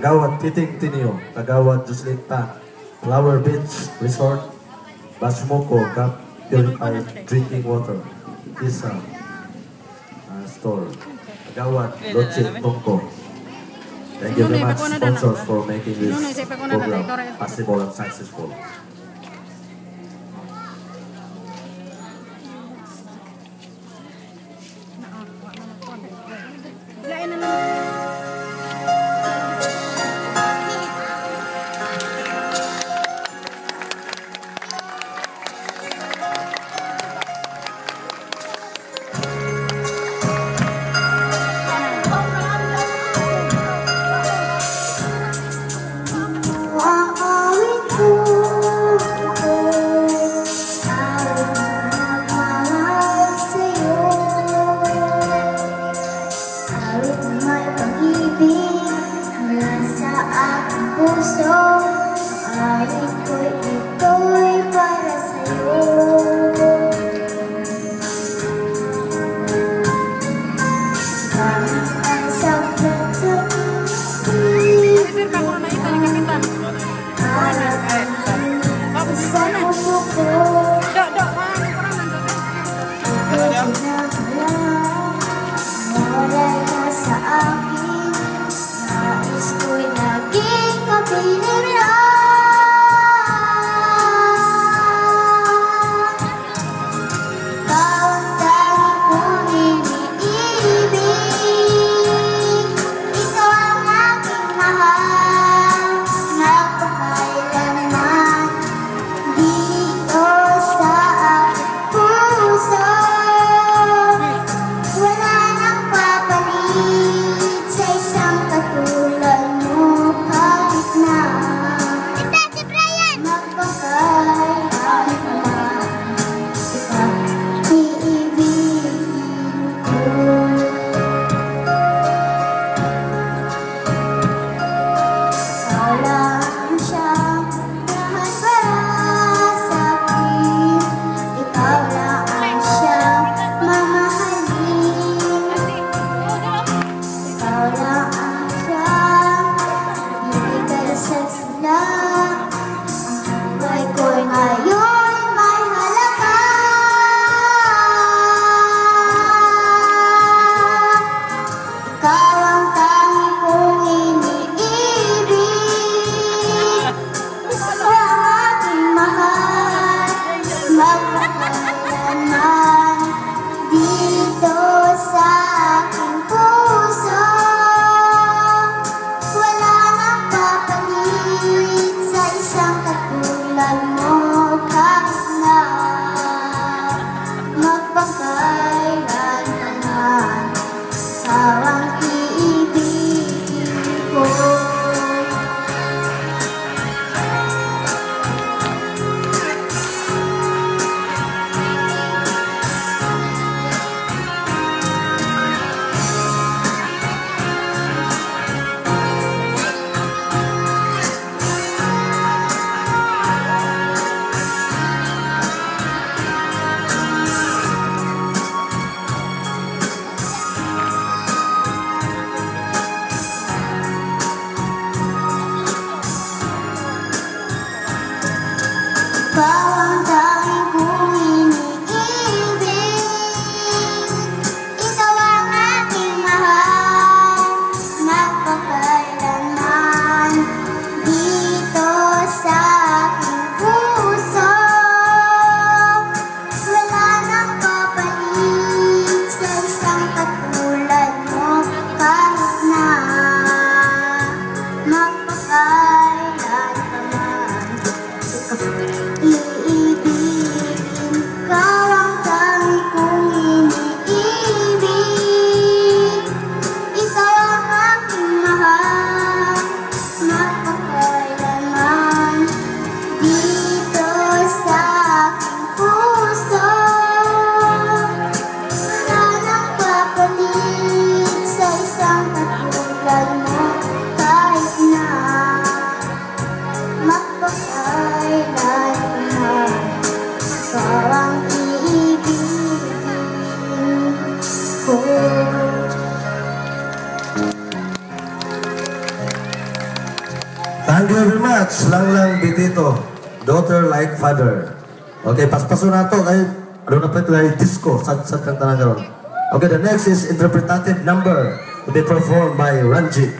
Tagawat Titing Tinio, Tagawat Jocelyn Tan, Flower Beach Resort, Basmoko, Cup Purified Drinking Water, Isa uh, Store, Tagawat Loche Tongko. Thank you very much, sponsors, for making this program possible and successful. Bye. cloud. Thank you very much, Lang Lang Bitito. Daughter like father. Okay, paspaso na to kay ano na pa ito ay disco. Sad kang tanang karon. Okay, the next is interpretative number to be performed by Ranjit.